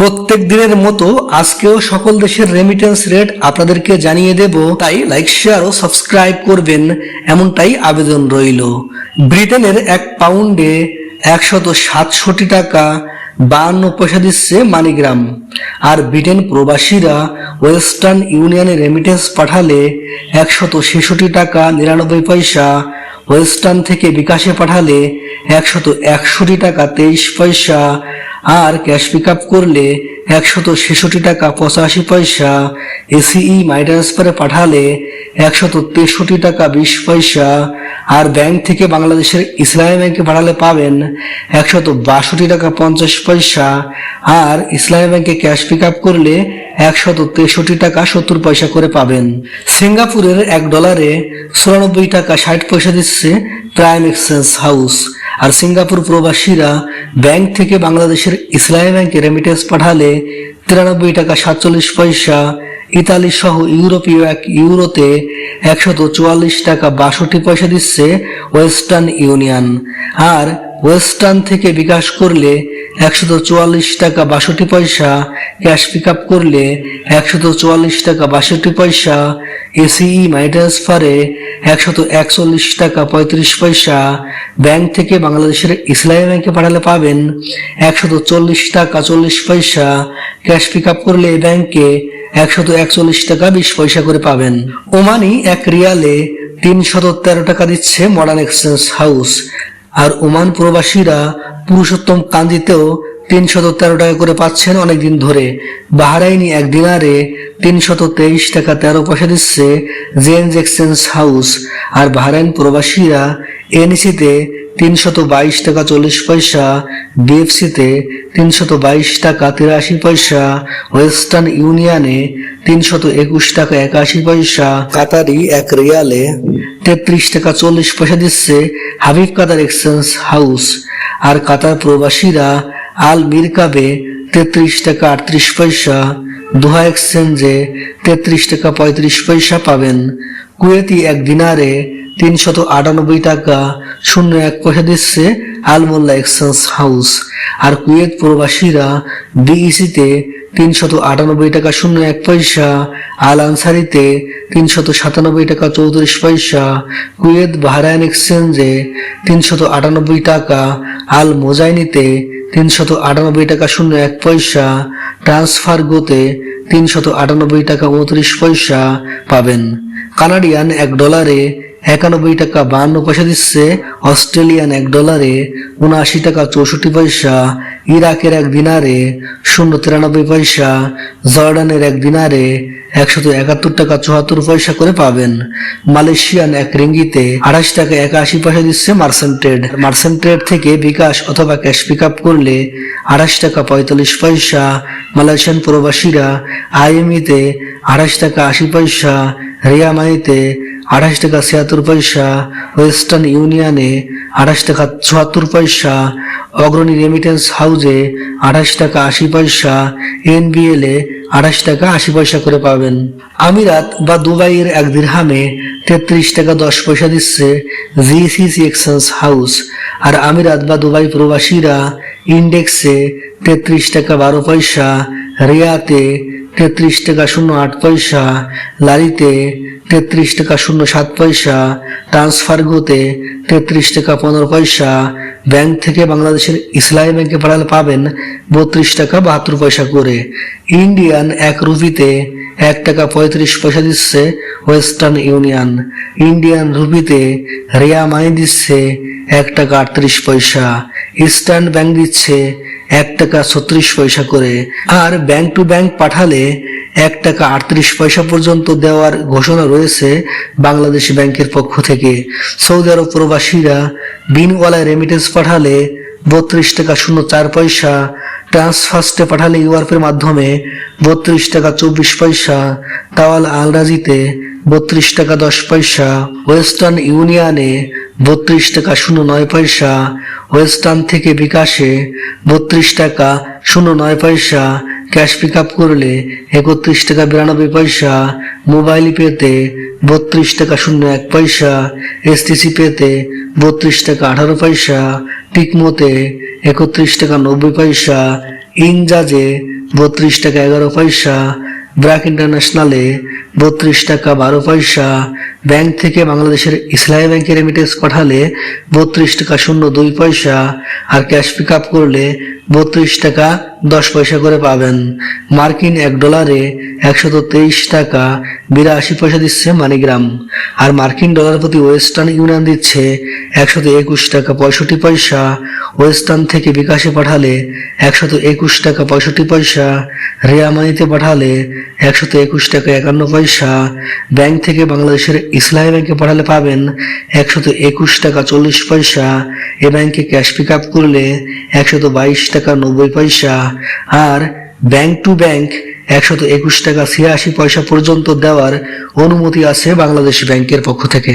প্রত্যেক দিনের মতো আজকেও সকল দেশের রেমিটেন্স রেট আপনাদেরকে জানিয়ে দেব। তাই লাইক শেয়ার ও সাবস্ক্রাইব করবেন। এমনটাই আবেদন রইল। ব্রিটেনের এক পাউন্ডে একশত সাতষট্টি টাকা, বাহান্ন পয়সা দিচ্ছে মানিগ্রাম। আর ব্রিটেন প্রবাসীরা ওয়েস্টার্ন ইউনিয়নে রেমিটেন্স পাঠালে একশত ছেষট্টি টাকা নিরানব্বই পয়সা, ওয়েস্টার্ন থেকে বিকাশে পাঠালে একশত একষট্টি টাকা তেইশ পয়সা আর ক্যাশ পিক আপ করলে একশত ছেষট্টি টাকা পঁচাশি পয়সা, এসিই মাই ট্রান্সফারে পাঠালে একশত তেষট্টি টাকা বিশ পয়সা, আর ব্যাংক থেকে বাংলাদেশের ইসলামী ব্যাংকে পাঠালে পাবেন একশত বাষট্টি টাকা পঞ্চাশ পয়সা, আর ইসলামী ব্যাংকে ক্যাশ পিক আপ করলে একশত তেষট্টি টাকা সত্তর পয়সা করে পাবেন। সিঙ্গাপুরের এক ডলারে চুরানব্বই টাকা ষাট পয়সা দিচ্ছে প্রাইম এক্সচেঞ্জ হাউস। আর সিঙ্গাপুর প্রবাসীরা ব্যাংক থেকে বাংলাদেশের ইসলামী ব্যাংকে রেমিটেন্স পাঠালে তিরানব্বই টাকা সাতচল্লিশ পয়সা, ইতালি সহ ইউরোপীয় এক ইউরোতে একশত চুয়াল্লিশ টাকা বাষট্টি পয়সা দিচ্ছে ওয়েস্টার্ন ইউনিয়ন। আর ওয়েস্টার্ন থেকে বিকাশ করলে একশত চুয়াল্লিশ টাকা বাষট্টি পয়সা ক্যাশ পিক আপ করলে একশত চুয়াল্লিশ টাকা বাষট্টি পয়সা এসিই মাই ট্রান্সফারে একশত একচল্লিশ টাকা পঁয়ত্রিশ পয়সা। ব্যাংক থেকে বাংলাদেশের ইসলামী ব্যাংকে পাঠালে পাবেন একশত চল্লিশ টাকা চল্লিশ পয়সা। ক্যাশ পিক আপ করলে এই ব্যাংকে একশত একচল্লিশ টাকা বিশ পয়সা করে পাবেন। ওমানি এক রিয়ালে তিনশত তেরো টাকা দিচ্ছে মডার্ন এক্সচেঞ্জ হাউস আর ওমান প্রবাসীরা পুরুষোত্তম কান্দিতেও তিনশত তেরো টাকা করে পাচ্ছেন অনেকদিন ধরে। বাহারাইনি এক দিনারে তিনশত তেইশ টাকা তেরো পয়সা দিচ্ছে জেন্স এক্সচেঞ্জ হাউস। আর বাহারাইন প্রবাসীরা এনসিতে তিনশত বাইশ টাকা চল্লিশ পয়সা, বিএফসিতে তিনশত বাইশ টাকা তিরাশি পয়সা, ওয়েস্টার্ন ইউনিয়নে তিনশত একুশ টাকা একাশি পয়সা, কাতারি এক রিয়ালে তেত্রিশ টাকা চল্লিশ পয়সা দিচ্ছে হাবিব কাতার এক্সচেঞ্জ হাউস। আর কাতার প্রবাসীরা আল মিরকাবে তেত্রিশ টাকা আটত্রিশ পয়সা, দোহা এক্সচেঞ্জে তেত্রিশ টাকা পঁয়ত্রিশ পয়সা পাবেন। কুয়েতি এক দিনারে তিনশত আটানব্বই টাকা শূন্য এক পয়সা দিচ্ছে আলমোল্লা এক্সচেঞ্জ হাউস। আর কুয়েত প্রবাসীরা বিইসিতে তিনশত আটানব্বই টাকা শূন্য এক পয়সা আল আনসারিতে তিনশত সাতানব্বই টাকা চৌত্রিশ পয়সা, কুয়েত বাহরাইন এক্সচেঞ্জে তিনশত আটানব্বই টাকা আল মোজাইনিতে তিনশত আটানব্বই টাকা শূন্য এক পয়সা ট্রান্সফার গোতে তিনশত আটানব্বই টাকা উনত্রিশ পয়সা পাবেন। কানাডিয়ান এক ডলারে একানব্বই টাকা বাহান্ন পয়সা দিচ্ছে অস্ট্রেলিয়ান এক ডলারে, উনআশি টাকা চৌষট্টি পয়সা, ইরাকের এক দিনারে, শূন্য তিরানব্বই পয়সা, জর্ডানের এক দিনারে একশত একাত্তর টাকা চুয়াত্তর পয়সা করে পাবেন। মালয়েশিয়ান এক রিঙ্গিতে আঠাশ টাকা একাশি পয়সা দিচ্ছে মার্সেন্ট ট্রেড। মার্সেন্ট ট্রেড থেকে বিকাশ অথবা ক্যাশ পিক আপ করলে আঠাশ টাকা পঁয়তাল্লিশ পয়সা, মালয়েশিয়ান প্রবাসীরা আইএমইতে আঠাশ টাকা আশি পয়সা রিয়ামাইতে আঠাশ টাকা ছিয়াত্তর পয়সা, ওয়েস্টার্ন ইউনিয়নে আঠাশ টাকা চুয়াত্তর পয়সা, অগ্রণী রেমিটেন্স হাউজে আঠাশ টাকা আশি পয়সা এনবিএল এ আঠাশ টাকা আশি পয়সা করে পাবেন। আমিরাত বা দুবাইয়ের এক দিরহামে তেত্রিশ টাকা দশ পয়সা দিচ্ছে জিসিসি এক্সচেঞ্জ হাউস আর আমিরাত বা দুবাই প্রবাসীরা ইন্ডেক্সে তেত্রিশ টাকা বারো পয়সা, রিয়াতে তেত্রিশ টাকা শূন্য আট পয়সা, লারিতে তেত্রিশ টাকা শূন্য সাত পয়সা ট্রান্সফার গোতে তেত্রিশ টাকা পনেরো পয়সা। ব্যাংক থেকে বাংলাদেশের ইসলামী ব্যাংকে পাঠালে পাবেন বত্রিশ টাকা বাহাত্তর পয়সা করে। ইন্ডিয়ান এক রুপিতে এক টাকা পঁয়ত্রিশ পয়সা দিচ্ছে ওয়েস্টার্ন ইউনিয়ন ইন্ডিয়ান রুপিতে রিয়া মানি দিচ্ছে এক টাকা আটত্রিশ পয়সা। ইস্টার্ন ব্যাংক দিচ্ছে এক টাকা ছত্রিশ পয়সা করে। আর ব্যাংক টু ব্যাংক পাঠালে এক টাকা আটত্রিশ পয়সা পর্যন্ত দেওয়ার ঘোষণা রয়েছে বাংলাদেশ ব্যাংকের পক্ষ থেকে। সৌদি আরব প্রবাসীরা বিনওয়ালায় রেমিটেন্স পাঠালে বত্রিশ টাকা শূন্য চার পয়সা ট্রান্সফার্স্টে পাঠালে ইউআরপের মাধ্যমে বত্রিশ টাকা চব্বিশ পয়সা, তাওয়াল আলরাজিতে বত্রিশ টাকা দশ পয়সা, ওয়েস্টার্ন ইউনিয়নে বত্রিশ টাকা শূন্য নয় পয়সা, ওয়েস্টার্ন থেকে বিকাশে বত্রিশ টাকা শূন্য নয় পয়সা ক্যাশ পিক আপ করলে একত্রিশ টাকা বিরানব্বই পয়সা মোবাইল পেতে বত্রিশ টাকা শূন্য এক পয়সা এসটিসি পেতে বত্রিশ টাকা আঠারো পয়সা, টিকমোতে একত্রিশ টাকা নব্বই পয়সা, ইনজাজে বত্রিশ টাকা এগারো পয়সা, ব্র্যাক ইন্টারন্যাশনালে বত্রিশ টাকা বারো পয়সা ব্যাংক থেকে বাংলাদেশের ইসলামী ব্যাংকে রেমিটেন্স পাঠালে বত্রিশ টাকা শূন্য দুই পয়সা আর ক্যাশ পিক আপ করলে বত্রিশ টাকা দশ পয়সা করে পাবেন। মার্কিন এক ডলারে একশত তেইশ টাকা বিরাশি পয়সা দিচ্ছে মানিগ্রাম। আর মার্কিন ডলার প্রতি ওয়েস্টার্ন ইউনিয়ন দিচ্ছে একশত একুশ টাকা পঁয়ষট্টি পয়সা। ওয়েস্টার্ন থেকে বিকাশে পাঠালে একশত একুশ টাকা পঁয়ষট্টি পয়সা। রিয়া মানিতে পাঠালে একশত একুশ টাকা একান্ন পয়সা। ব্যাংক থেকে বাংলাদেশের ইসলামী ব্যাংকে পাঠালে পাবেন একশত একুশ টাকা চল্লিশ পয়সা। এ ব্যাংকে ক্যাশ পিক আপ করলে একশত বাইশ টাকা নব্বই পয়সা। আর ব্যাংক টু ব্যাংক একশত একুশ টাকা ছিয়াশি পয়সা পর্যন্ত দেওয়ার অনুমতি আছে বাংলাদেশ ব্যাংকের পক্ষ থেকে।